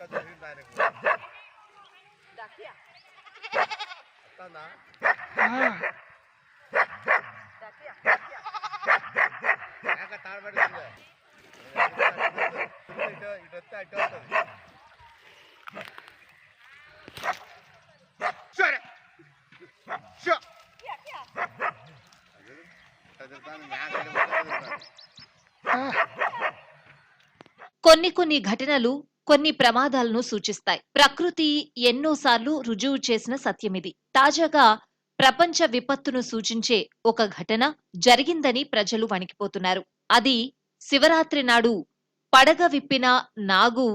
చుక్క దొరికింది ఆయనకు Dakia, వస్తుందా dakia, dakia. మేక తాడబడుతుంది ఇటు ఇటు వస్తే అటు వస్తుంది సరే షో Kia, kia. చదువుతాను మేక చదువుతాను కొన్ని కొన్ని ఘటనలు కొన్ని ప్రమాదాలను సూచిస్తాయి. ప్రకృతి ఎన్నోసార్లు రుజువు చేసిన సత్యమిది తాజాగా ప్రపంచ విపత్తును సూచించే ఒక ఘటన జరిగిందని ప్రజలు వణికిపోతున్నారు. అది శివరాత్రి నాడు పడగ విప్పిన నాగు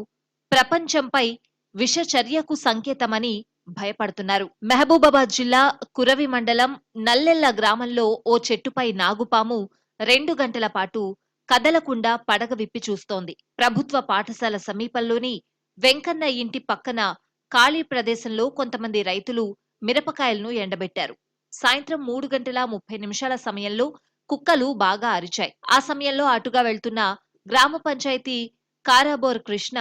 ప్రపంచంపై విషచర్యకు సంకేతమని భయపడుతున్నారు. మహబూబాబాద్ జిల్లా కురవి మండలం నల్లెల్ల గ్రామంలో ఓ చెట్టుపై నాగుపాము రెండు గంటల పాటు కదలకుండా పడగ విప్పి చూస్తోంది. ప్రభుత్వ పాఠశాల సమీపంలోని వెంకన్న ఇంటి పక్కన ఖాళీ ప్రదేశంలో కొంతమంది రైతులు మిరపకాయలను ఎండబెట్టారు. సాయంత్రం మూడు గంటల ముప్పై నిమిషాల సమయంలో కుక్కలు బాగా అరిచాయి. ఆ సమయంలో అటుగా వెళ్తున్న గ్రామ పంచాయతీ కారాబోర్ కృష్ణ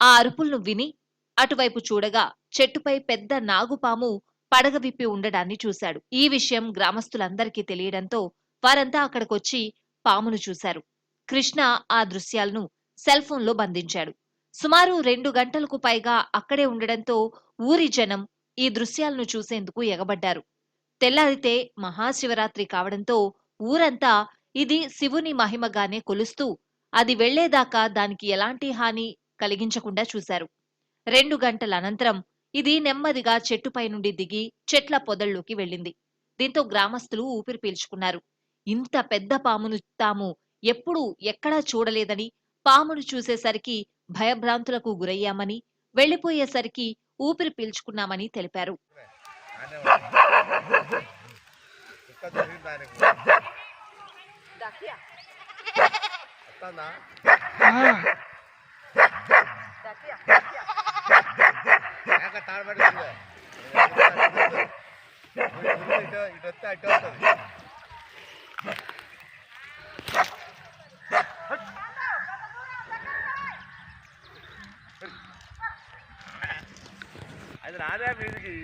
ఆ అరుపులను విని అటువైపు చూడగా చెట్టుపై పెద్ద నాగుపాము పడగ విప్పి ఉండడాన్ని చూశాడు. ఈ విషయం గ్రామస్తులందరికీ తెలియడంతో వారంతా అక్కడికొచ్చి పామును చూశారు. కృష్ణ ఆ దృశ్యాలను సెల్ ఫోన్లో బంధించాడు. సుమారు రెండు గంటలకు పైగా అక్కడే ఉండడంతో ఊరి జనం ఈ దృశ్యాలను చూసేందుకు ఎగబడ్డారు. తెల్లారితే మహాశివరాత్రి కావడంతో ఊరంతా ఇది శివుని మహిమగానే కొలుస్తూ అది వెళ్ళేదాకా దానికి ఎలాంటి హాని కలిగించకుండా చూశారు. రెండు గంటల అనంతరం ఇది నెమ్మదిగా చెట్టుపై నుండి దిగి చెట్ల పొదల్లోకి వెళ్ళింది. దీంతో గ్రామస్తులు ఊపిరి పీల్చుకున్నారు. ఇంత పెద్ద పామును తాము ఎప్పుడూ ఎక్కడా చూడలేదని పామును చూసేసరికి భయభ్రాంతులకు గురయ్యామని వెళ్ళిపోయేసరికి ఊపిరి పీల్చుకున్నామని తెలిపారు ఆనే ఉంది. నాదే మీదికి